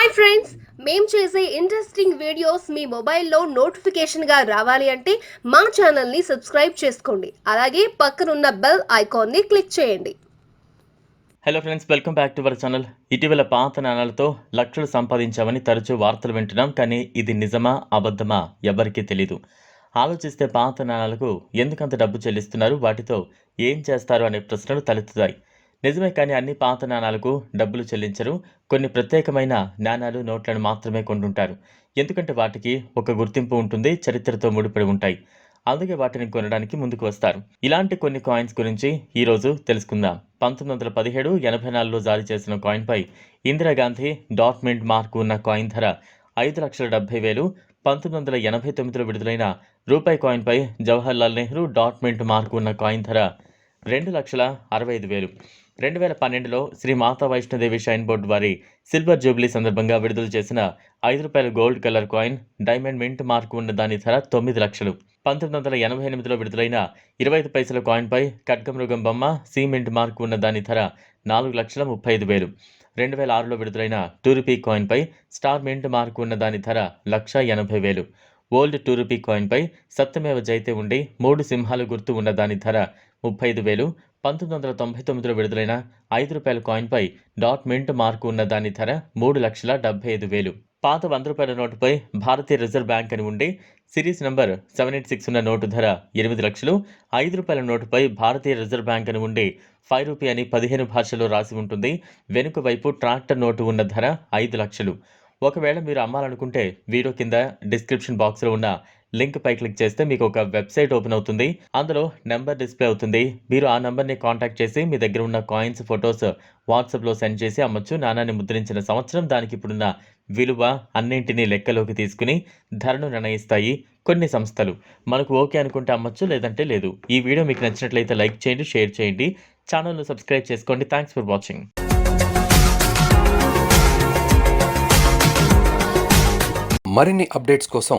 Hi friends మేము చేసే interesting videos మీ మొబైల్లో నోటిఫికేషన్గా రావాలి అంటే మా ఛానల్ని సబ్స్క్రైబ్ చేసుకోండి. అలాగే పక్కనున్న బెల్ ఐకాన్ని క్లిక్ చేయండి. Hello friends welcome back to our channel ఇటీవల పాత నాణాలతో లక్షలు సంపాదించామని తరచూ వార్తలు వింటున్నాం కానీ ఇది నిజమా అబద్ధమా ఎవరికీ తెలీదు. ఆలోచిస్తే పాత నాణాలకు ఎందుకంత డబ్బు చెల్లిస్తున్నారు? వాటితో ఏం చేస్తారు? అనే ప్రశ్నలు తలెత్తుతాయి. నిజమే కానీ అన్ని పాత నాణాలకు డబ్బులు చెల్లించరు. కొన్ని ప్రత్యేకమైన నాణాలు నోట్లను మాత్రమే కొంటుంటారు ఎందుకంటే వాటికి ఒక గుర్తింపు ఉంటుంది చరిత్రతో ముడిపడి ఉంటాయి. అందుకే వాటిని కొనడానికి ముందుకు వస్తారు. ఇలాంటి కొన్ని కాయిన్స్ గురించి ఈరోజు తెలుసుకుందాం. పంతొమ్మిది వందల పదిహేడు ఎనభై నాలుగులో జారీ చేసిన కాయిన్పై ఇందిరాగాంధీ డాట్మెంట్ మార్కు ఉన్న కాయిన్ ధర ఐదు లక్షల డెబ్బై వేలు పంతొమ్మిది వందల ఎనభై తొమ్మిదిలో విడుదలైన రూపాయి కాయిన్పై జవహర్లాల్ నెహ్రూ డాట్మెంట్ మార్కు ఉన్న కాయిన్ ధర రెండు లక్షల అరవై ఐదు వేలు. రెండు వేల పన్నెండులో శ్రీ మాతా వైష్ణోదేవి షైన్ బోర్డు వారి సిల్వర్ జూబ్లీ సందర్భంగా విడుదల చేసిన ఐదు రూపాయల gold colour coin diamond mint mark ఉన్న దాని ధర తొమ్మిది లక్షలు. పంతొమ్మిది వందల ఎనభై ఎనిమిదిలో విడుదలైన ఇరవై ఐదు పైసల కాయిన్పై ఖడ్గమృగం బొమ్మ సిమెంట్ మార్క్ ఉన్న దాని ధర నాలుగు లక్షల ముప్పై ఐదు వేలు. రెండు వేల ఆరులో విడుదలైన టూ రూపీ కాయిన్పై స్టార్ మింట్ మార్క్ ఉన్న దాని ధర లక్ష ఎనభై వేలు. ఓల్డ్ టూ రూపీ కాయిన్పై సత్యమేవ జైతే ఉండి మూడు సింహాలు గుర్తు ఉన్న దాని ధర ముప్పై ఐదు వేలు. పంతొమ్మిది వందల తొంభై తొమ్మిదిలో విడుదలైన ఐదు రూపాయల కాయిన్పై డాట్ మింట్ మార్కు ఉన్న దాని ధర మూడు లక్షల డెబ్బై ఐదు వేలు. పాత వంద రూపాయల నోటుపై భారతీయ రిజర్వ్ బ్యాంక్ అని ఉండి series number seven eight six note note ధర ఎనిమిది లక్షలు ఐదు రూపాయల నోటుపై భారతీయ రిజర్వ్ బ్యాంక్ అని ఉండి ఫైవ్ రూపీ అని పదిహేను భాషల్లో రాసి ఉంటుంది. వెనుక వైపు ట్రాక్టర్ నోటు ఉన్న ధర ఐదు లక్షలు. ఒకవేళ మీరు అమ్మాలనుకుంటే వీడియో కింద డిస్క్రిప్షన్ బాక్స్లో ఉన్న లింక్ పై క్లిక్ చేస్తే మీకు ఒక వెబ్సైట్ ఓపెన్ అవుతుంది. అందులో నెంబర్ డిస్ప్లే అవుతుంది. మీరు ఆ నెంబర్ని కాంటాక్ట్ చేసి మీ దగ్గర ఉన్న కాయిన్స్ ఫొటోస్ వాట్సాప్లో సెండ్ చేసి అమ్మచ్చు. నాణాన్ని ముద్రించిన సంవత్సరం దానికి ఇప్పుడున్న విలువ అన్నింటినీ లెక్కలోకి తీసుకుని ధరను నిర్ణయిస్తాయి కొన్ని సంస్థలు. మనకు ఓకే అనుకుంటే అమ్మచ్చు లేదంటే లేదు. ఈ వీడియో మీకు నచ్చినట్లయితే లైక్ చేయండి షేర్ చేయండి. ఛానల్ను సబ్స్క్రైబ్ చేసుకోండి. Thanks for watching. మరిన్ని అప్డేట్స్ కోసం